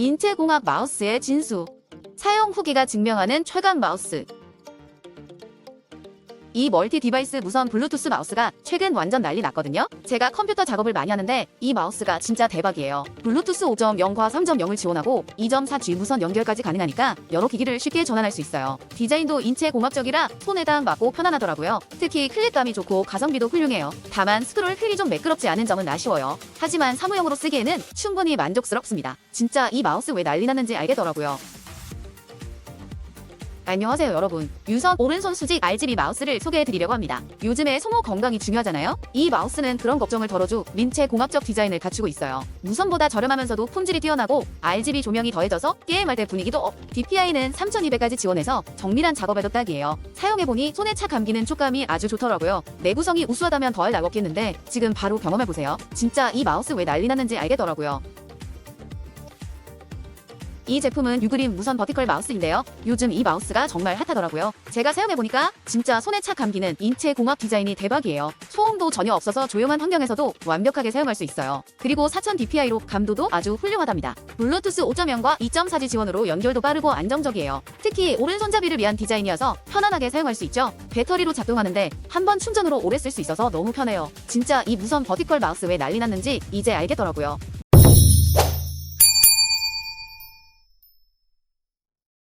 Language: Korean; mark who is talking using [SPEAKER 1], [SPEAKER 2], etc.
[SPEAKER 1] 인체공학 마우스의 진수. 사용 후기가 증명하는 최강 마우스. 이 멀티 디바이스 무선 블루투스 마우스가 최근 완전 난리 났거든요. 제가 컴퓨터 작업을 많이 하는데 이 마우스가 진짜 대박이에요. 블루투스 5.0과 3.0을 지원하고 2.4G 무선 연결까지 가능하니까 여러 기기를 쉽게 전환할 수 있어요. 디자인도 인체 공학적이라 손에 딱 맞고 편안하더라고요. 특히 클릭감이 좋고 가성비도 훌륭해요. 다만 스크롤 휠이 좀 매끄럽지 않은 점은 아쉬워요. 하지만 사무용으로 쓰기에는 충분히 만족스럽습니다. 진짜 이 마우스 왜 난리 났는지 알겠더라고요. 안녕하세요 여러분. 유선 오른손 수직 RGB 마우스를 소개해드리려고 합니다. 요즘에 소모 건강이 중요하잖아요? 이 마우스는 그런 걱정을 덜어주 민체 공학적 디자인을 갖추고 있어요. 무선보다 저렴하면서도 품질이 뛰어나고 RGB 조명이 더해져서 게임할 때 분위기도 업. DPI는 3200까지 지원해서 정밀한 작업에도 딱이에요. 사용해보니 손에 착 감기는 촉감이 아주 좋더라고요. 내구성이 우수하다면 더할 나위 없겠는데 지금 바로 경험해보세요. 진짜 이 마우스 왜 난리 났는지 알겠더라고요 이 제품은 유그림 무선 버티컬 마우스인데요. 요즘 이 마우스가 정말 핫하더라고요. 제가 사용해보니까 진짜 손에 착 감기는 인체 공학 디자인이 대박이에요. 소음도 전혀 없어서 조용한 환경에서도 완벽하게 사용할 수 있어요. 그리고 4000 DPI로 감도도 아주 훌륭하답니다. 블루투스 5.0과 2.4G 지원으로 연결도 빠르고 안정적이에요. 특히 오른손잡이를 위한 디자인이어서 편안하게 사용할 수 있죠. 배터리로 작동하는데 한 번 충전으로 오래 쓸 수 있어서 너무 편해요. 진짜 이 무선 버티컬 마우스 왜 난리 났는지 이제 알겠더라고요.